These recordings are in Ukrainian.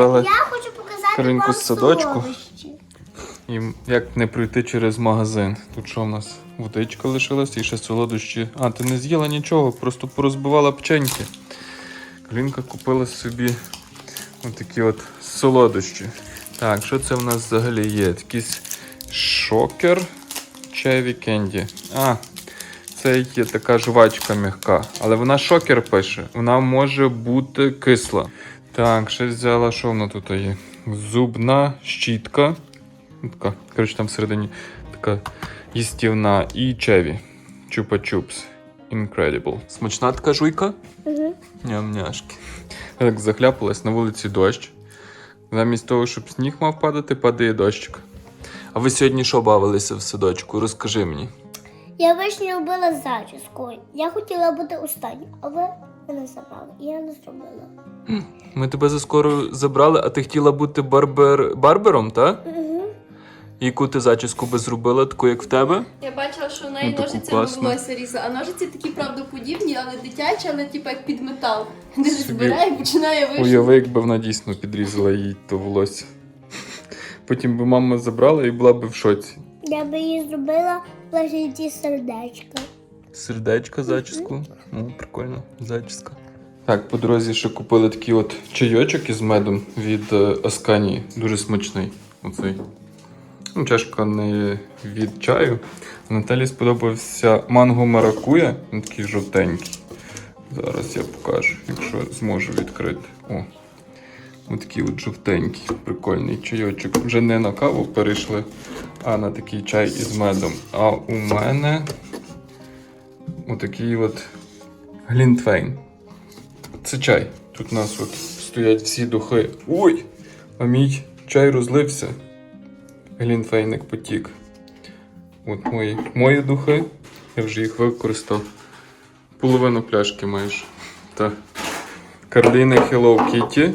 забрали Я хочу показати Каринку вам з садочку. солодощі. І як не пройти через магазин. Тут що в нас? Водичка лишилась і ще солодощі. А, ти не з'їла нічого, просто порозбивала печеньки. Каринка купила собі отакі от солодощі. Так, що це в нас взагалі є? Якийсь шокер Чеві Кенді. А, це є така жвачка м'яка. Але вона шокер пише. Вона може бути кисла. Так, ще взяла, що вона тут є? Зубна щітка. Ну, Така, коротше, там всередині така їстівна і чеві. Чупа-чупс. Incredible. Смачна така жуйка? Угу. Ням-няшки. Я так захляпалась на вулиці дощ. Замість того, щоб сніг мав падати, падає дощик. А ви сьогодні що бавилися в садочку? Розкажи мені. Я вишню робила зачіску. Я хотіла бути останньою, але мене забрали. І я не зробила. Ми тебе заскоро забрали, а ти хотіла бути барбер... барбером, так? Угу. Яку ти зачіску би зробила, таку як в тебе? Я бачила, що в неї Ну, таку класну. волосся різала, а ножиці такі правдоподібні, але дитячі, але типу як під метал. Де Собі збирає і починає вишити. Уяви, якби вона дійсно підрізала їй то волосся. Потім би мама забрала і була б в шоці. Я би її зробила в вигляді сердечка. Сердечко зачіску. Ну, прикольно, зачіска. Так, по дорозі ще купили такий от чайочок із медом від е, Асканії. Дуже смачний. Оцей. Ну, чашка не від чаю. Наталі сподобався манго маракуя. Він такий жовтенький. Зараз я покажу, якщо зможу відкрити. О. Ось такий от жовтенький, прикольний чайочок. Вже не на каву перейшли, а на такий чай із медом. А у мене отакий от глінтвейн. Це чай. Тут у нас от стоять всі духи. Ой! А мій чай розлився. Глінтвейник потік. От мої, мої духи. Я вже їх використав. Половину пляшки майже. Та. Карліна Hello Kitty.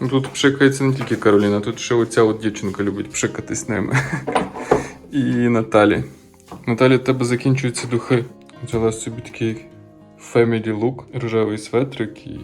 Ну, Тут пшикається не тільки Кароліна, тут ще оця от дівчинка любить пшикатись ними. І Наталі. Наталі, у тебе закінчуються духи. Взяла собі такий family look, рожевий светрик і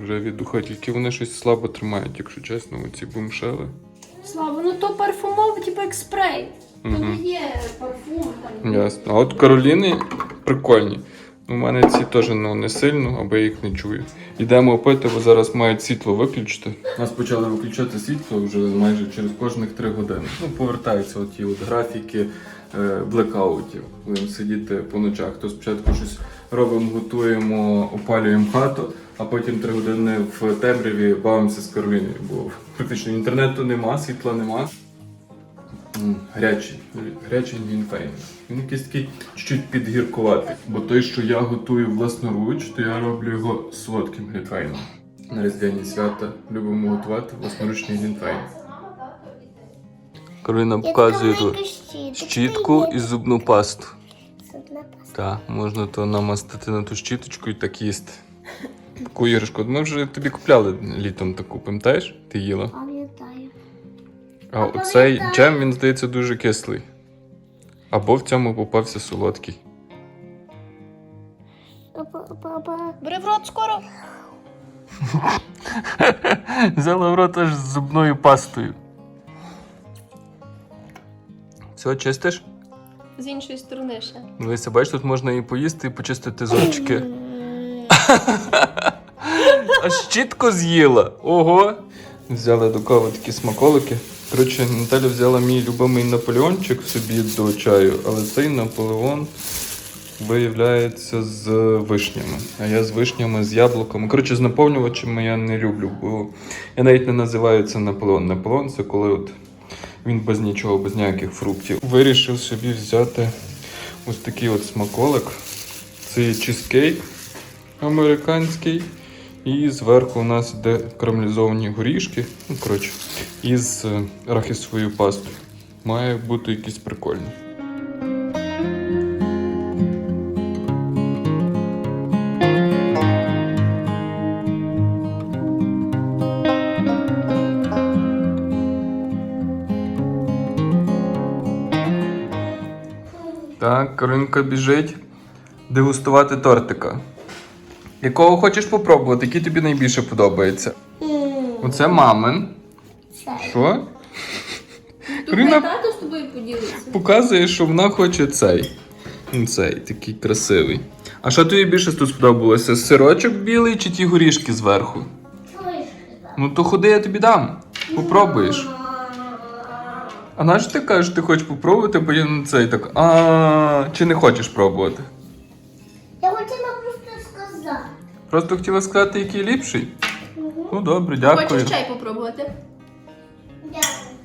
рожеві духи. Тільки вони щось слабо тримають, якщо чесно, оці бумшели. Слава, ну то парфумовий, типу як спрей. То не є парфум там. Ясно. А от Кароліни прикольні. У мене ці теж ну, не сильно, або я їх не чую. Йдемо пити, бо зараз мають світло виключити. Нас почали виключати світло вже майже через кожних три години. Ну, повертаються оті от графіки блекаутів. Будемо сидіти по ночах. То спочатку щось робимо, готуємо, опалюємо хату, а потім три години в темряві бавимося з Кароліною, бо практично інтернету нема, світла нема. Гарячий, гарячий глінтвейн. Він якийсь такий чуть підгіркуватий. Бо той, що я готую власноруч, то я роблю його солодким глінтвейном. На різдвяні свята любимо готувати власноручний глінтвейн. Кароліна показує тут щітку і зубну пасту. Зубна паста. Так, можна то намастити на ту щіточку і так їсти. Таку іграшку. Ми вже тобі купляли літом таку, пам'ятаєш? Ти їла. Пам'ятаю. А оцей джем, він здається дуже кислий. Або в цьому попався солодкий. Бери в рот скоро. Взяла в рот аж з зубною пастою. Все, чистиш? З іншої сторони ще. Дивися, бачиш, тут можна і поїсти, і почистити зубчики. А щітко з'їла. Ого. Взяли до кави такі смаколики. Коротше, Наталя взяла мій любимий наполеончик собі до чаю, але цей наполеон виявляється з вишнями. А я з вишнями, з яблуками. Коротше, з наповнювачами я не люблю, бо я навіть не називаю це наполеон. Наполеон це коли от він без нічого, без ніяких фруктів. Вирішив собі взяти ось такий от смаколик. Це чизкейк американський. І зверху у нас йде карамелізовані горішки. Ну, коротше, із рахісовою пастою. Має бути якийсь прикольний. Каринка біжить дегустувати тортика. Якого хочеш попробувати, який тобі найбільше подобається? М, Оце мамин. Що? Рина- тато з тобою поділиться. Показує, що вона хоче цей. Ну, Цей такий красивий. А що тобі більше тут сподобалося? Сирочок білий чи ті горішки зверху? Ну то ходи, я тобі дам. Попробуєш. А на що ти кажеш, ти хочеш попробувати, потім на цей так. А чи не хочеш пробувати? Я хотіла просто сказати. Просто хотіла сказати, який ліпший. Угу. Ну добре, дякую. Хочеш чай попробувати? Дякую.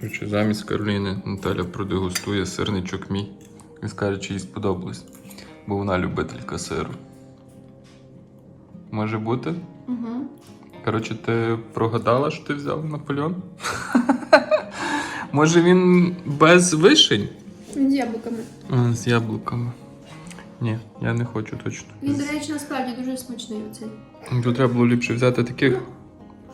Коротше, замість Кароліни Наталя продегустує сирничок мій і скаже, чи їй сподобалось. Бо вона любителька сиру. Може бути? Угу. Коротше, ти прогадала, що ти взяв Наполеон? Може він без вишень? З яблуками. А, з яблуками. Ні, я не хочу точно. Він, до речі, насправді дуже смачний оцей. То треба було ліпше взяти таких.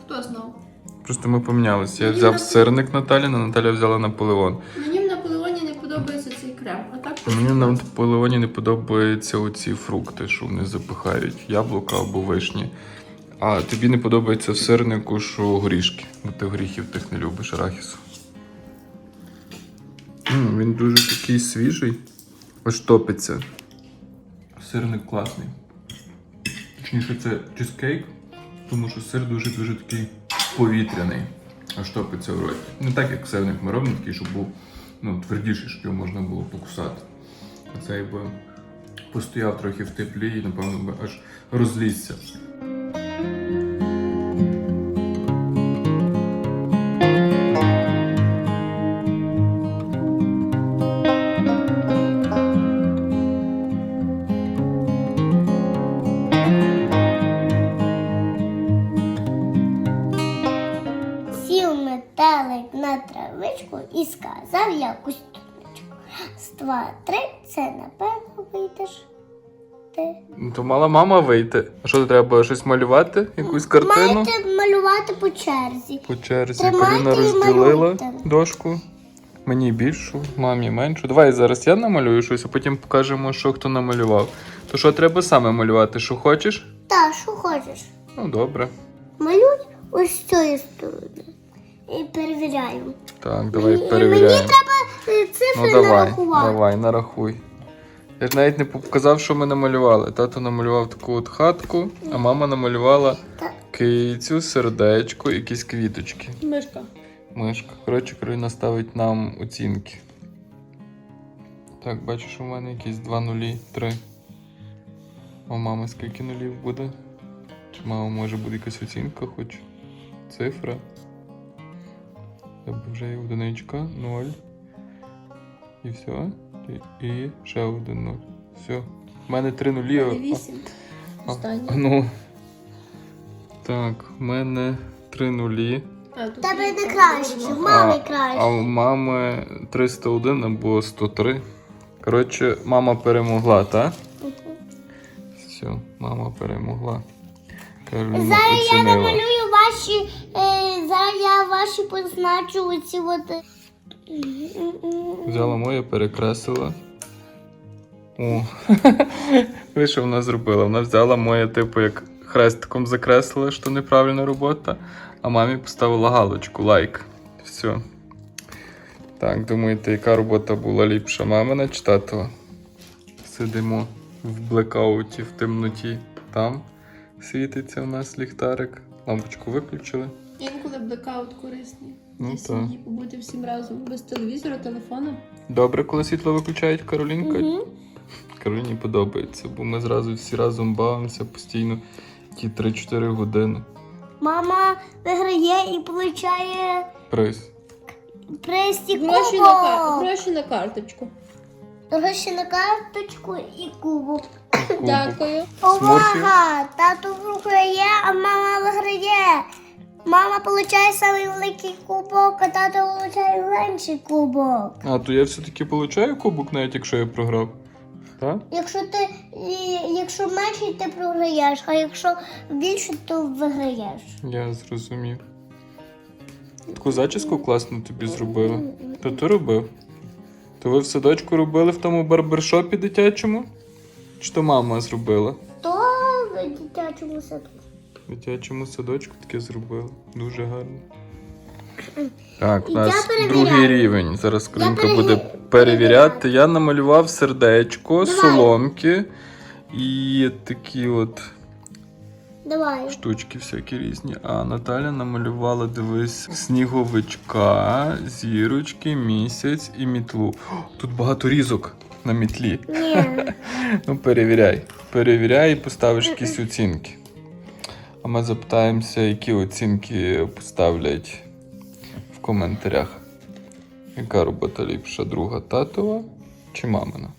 Хто знав? Просто ми помінялися. Я Мені взяв на- сирник Наталіна, Наталя взяла Наполеон. Мені в Наполеоні не подобається цей крем. А так Мені на Наполеоні не подобаються оці фрукти, що вони запихають, яблука або вишні. А тобі не подобається в сирнику, що горішки, бо ти горіхів тих не любиш, арахісу. М, він дуже такий свіжий, аж топиться. Сирник класний. Точніше, це чизкейк, тому що сир дуже-дуже такий повітряний, аж топиться в роті. Не так, як сирник ми робимо, такий, щоб був ну, твердіший, щоб його можна було покусати. А цей би постояв трохи в теплі і, напевно, би аж розлізся. Метелик на травичку і сказав якусь тунечку. З два, три, це напевно вийдеш. Ти. Ну, То мала мама вийти. А що треба щось малювати? Якусь картину? Маєте малювати по черзі. По черзі Тримайте і розділила малюйте. дошку. Мені більшу, мамі меншу. Давай зараз я намалюю щось, а потім покажемо, що хто намалював. То що треба саме малювати? Що хочеш? Та, що хочеш. Ну добре. Малюй ось з цієї сторони. І перевіряю. Так, давай І Мені перевіряємо. треба е, цифри Ну давай, нарахувати. давай, нарахуй. Я ж навіть не показав, що ми намалювали. Тато намалював таку от хатку, а мама намалювала кицю, сердечко, якісь квіточки. Мишка. Мишка. Коротше, Кароліна ставить нам оцінки. Так, бачу, що в мене якісь два нулі, три. А у мами скільки нулів буде? Чи мама може буде якась оцінка, хоч цифра? Тебе вже є одиничка, ноль. І все. І, і ще один нуль. Все. У мене три нулі. а- Вісім. а- Останнє. Ну. Так, в мене три нулі. А, тут Тебе не краще, в мами А краще. у мами 301 або 103. Коротше, мама перемогла, так? Все, мама перемогла. Кароліна Зараз я оцінила. намалюю ваші. Е, зараз я ваші позначу оці от. е, Взяла моє, перекреслила. О, ви що вона зробила? Вона взяла моє, типу, як хрестиком закреслила, що неправильна робота, а мамі поставила галочку, лайк. Все. Так, думаєте, яка робота була ліпша мамина чи татова? Сидимо в блекауті, в темноті. Там світиться в нас ліхтарик. Лампочку виключили. Інколи блекаут корисний. Ну, Для сім'ї побути всім разом без телевізора, телефону. Добре, коли світло виключають Каролінка. Мгм. Кароліні подобається, бо ми зразу всі разом бавимося постійно ті 3-4 години. Мама виграє і получає Приз. престі Гроші на, кар... Гроші на карточку. Гроші на карточку і кубок. Дякую. Увага! Тато виграє, а мама виграє. Мама получає самий великий кубок, а тато получає менший кубок. А, то я все-таки получаю кубок, навіть якщо я програв. Так? Якщо ти якщо менший, ти програєш, а якщо більше, то виграєш. Я зрозумів. Таку зачіску класно тобі зробила. То ти робив? То ви в садочку робили в тому барбершопі дитячому? Чи то мама зробила? То в дитячому садку. В дитячому садочку таке зробили. Дуже гарно. Так, у нас перевіряю. другий рівень. Зараз Каринка переві- буде перевіряти. Я намалював сердечко, Давай. соломки і такі от Давай. штучки всякі різні. А Наталя намалювала, дивись, сніговичка, зірочки, місяць і мітлу. О, Тут багато різок на мітлі. Ні. Ну, перевіряй. Перевіряй і поставиш якісь оцінки. А ми запитаємося, які оцінки поставлять в коментарях. Яка робота ліпша? Друга татова чи мамина?